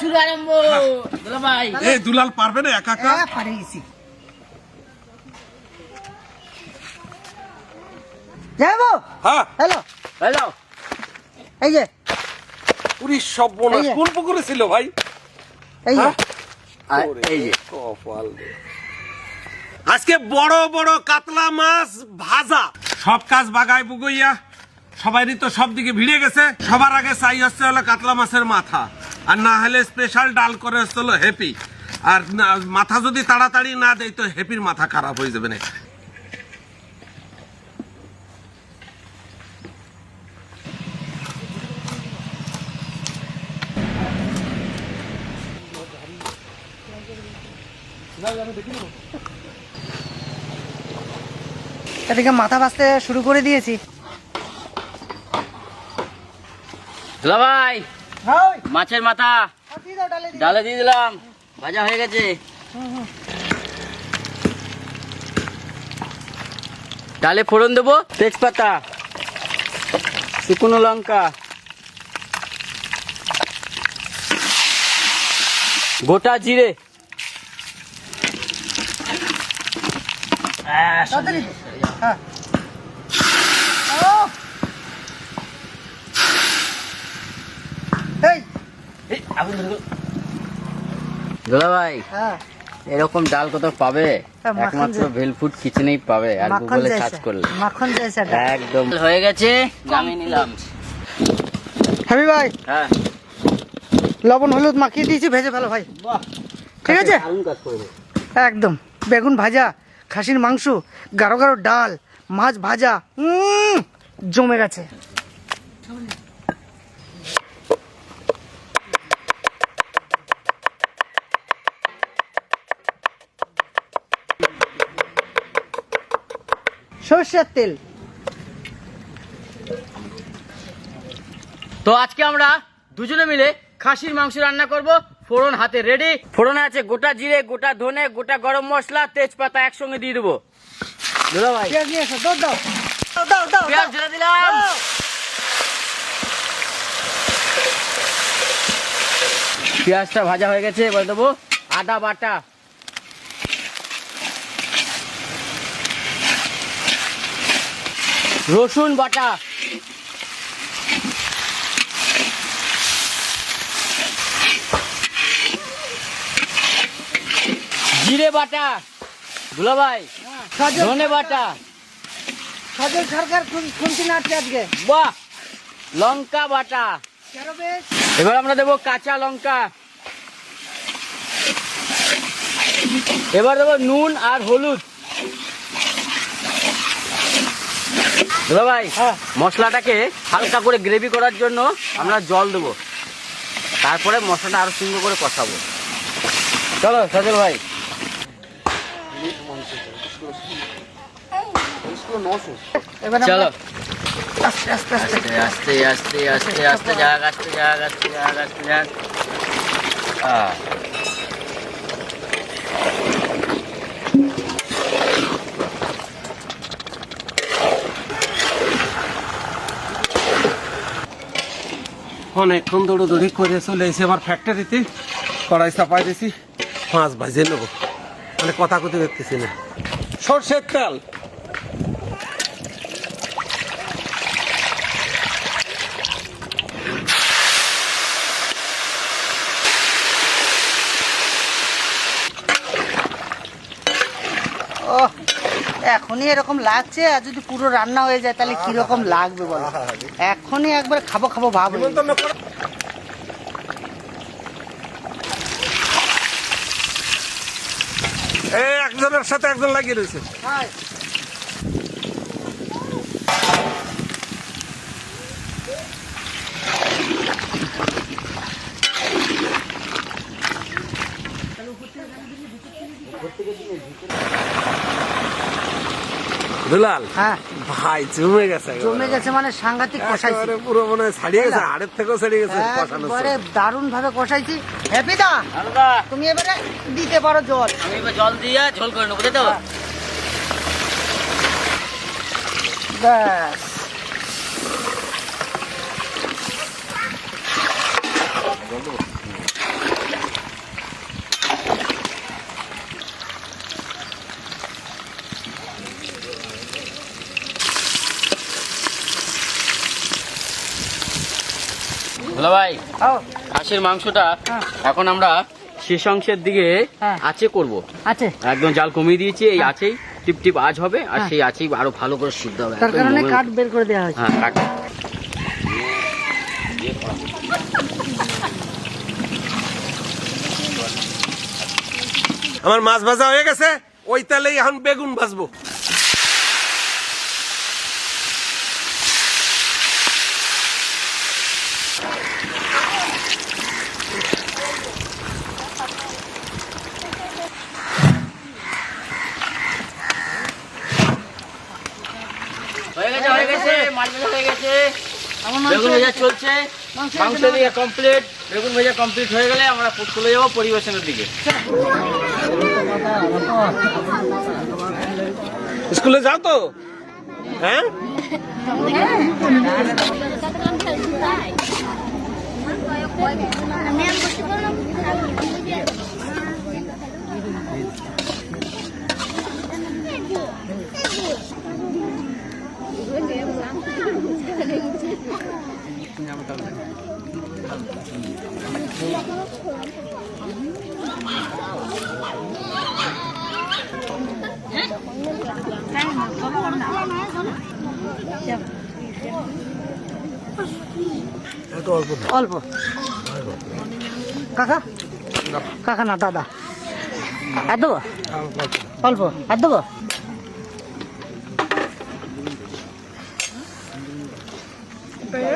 শুরু আরম্ভ। দুলা ভাই। এই দুলাল পারবে না একা একা? হ্যাঁ পারে গেছি। যাব হ্যাঁ। হ্যালো। হ্যালো। এই যে। পুরি এই কোন পুকুরে ছিল ভাই? এই যে। হ্যাঁ? এই যে। কপাল আজকে বড় বড় কাতলা মাছ ভাজা। সব কাজ বাগায় বুগইয়া। সবারই তো সব দিকে ভিড়ে গেছে। সবার আগে চাই হচ্ছে হলো কাতলা মাছের মাথা। আর না হলে স্পেশাল ডাল করে হলো হ্যাপি আর মাথা যদি তাড়াতাড়ি না দেয় তো হ্যাপির মাথা খারাপ হয়ে যাবে না। এদিকে মাথা ভাজতে শুরু করে দিয়েছি। ভাই মাছের মাথা। ডালে দিয়ে দিলাম। ভাজা হয়ে গেছে। ডালে ফোড়ন দেবো? তেজপাতা শুকনো লঙ্কা গোটা জিরে। হ্যাঁ ও! এই ভাই হ্যাঁ। এরকম ডাল কোথাও পাবে? হ্যাঁ, একমাত্র ভেলফুড কিচেনেই পাবে আর গুগলে সার্চ করলে। মাখন জয়সা একদম। হয়ে গেছে নামিয়ে নিলাম। হাবি ভাই হ্যাঁ। লবণ হলুদ মাখিয়ে দিয়েছি ভেজে ফেলো ভাই। ঠিক আছে? একদম। বেগুন ভাজা খাসির মাংস গাঢ় গাঢ় ডাল মাছ ভাজা উম, জমে গেছে। সর্ষের তেল। তো আজকে আমরা দুজনে মিলে খাসির মাংস রান্না করব। ফোড়ন হাতে রেডি ফোড়নে আছে গোটা জিরে গোটা ধনে গোটা গরম মশলা তেজপাতা একসঙ্গে দিয়ে দেবো। দুলা ভাই। পেঁয়াজ নিয়ে এসো দাও দাও। দাও পেঁয়াজ দিলাম। পেঁয়াজটা ভাজা হয়ে গেছে এবার দেবো আদা বাটা। রসুন বাটা। জিরে বাটা। দুলা ভাই ধনে বাটা। সজল সরকার খুন- খুনছি না আজকে। আজকে বাহ লঙ্কা বাটা। এবার আমরা দেবো কাঁচা লঙ্কা। এবার দেবো নুন আর হলুদ। দাদা ভাই হ্যাঁ। মশলাটাকে হালকা করে গ্রেভি করার জন্য আমরা জল দেবো। তারপরে মশলাটা আরও সুন্দর করে কষাবো। চলো সজল ভাই। এবার চলো। আস্তে আস্তে আস্তে। আস্তে আস্তে আস্তে আস্তে যাক আস্তে যাক আস্তে যাক আস্তে যাক। অনেকক্ষণ দৌড়োদৌড়ি করে চলে এসে আমার ফ্যাক্টরিতে কড়াই চাপাই দিছি, পাঁচ ভাজে নেব মানে কথা কথা দেখতেছি না। সর্ষের তেল। এখনই এরকম লাগছে আর যদি পুরো রান্না হয়ে যায় তাহলে কীরকম লাগবে বলো? এখনই একবার খাব খাব ভাব একজনের সাথে একজন লাগিয়ে রয়েছে দুলাল? হ্যাঁ। ভাই জমে গেছে জমে গেছে মানে সাংঘাতিক কষাইছি। পুরো মনে হয় ছাড়িয়ে গেছে হাড়ের থেকেও ছাড়িয়ে গেছে কষানো পরে দারুণ ভাবে কষাইছি। হ্যাপিদা আলাদা তুমি এবারে দিতে পারো জল। আমি এবার জল দিয়ে ঝোল করে নেব বুঝতে তো ব্যাস। দুলা ভাই ও খাসির মাংসটা হ্যাঁ। এখন আমরা শেষ অংশের দিকে হ্যাঁ। আছে করব আছে একদম জাল কমিয়ে দিয়েছি এই আছেই টিপ টিপ আজ হবে আর হ্যাঁ। সেই আছেই আরও ভালো করে সিদ্ধ হবে তার কারণে। কাঠ বের করে দেওয়া হয়েছে হ্যাঁ কাট আমার মাছ ভাজা হয়ে গেছে ওই তেলেই এখন বেগুন ভাজবো হয়ে গেছে হয়ে গেছে মাছ ভাজা হয়ে গেছে আমার মাংস বেগুন ভেজা চলছে মাংস? দিয়ে কমপ্লিট বেগুন ভেজা কমপ্লিট হয়ে গেলে আমরা চলে যাব পরিবেশনের দিকে। স্কুলে যাও তো হ্যাঁ। অল্প। কাকা? কাকা না দাদা। আর দেবো? অল্প। আর দেবো?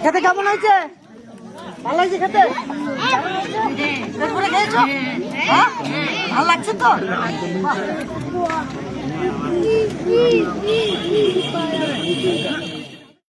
খেতে কেমন হয়েছে ভালো লাগছে খেতে খেয়েছো হ্যাঁ? ভালো লাগছে তো beep.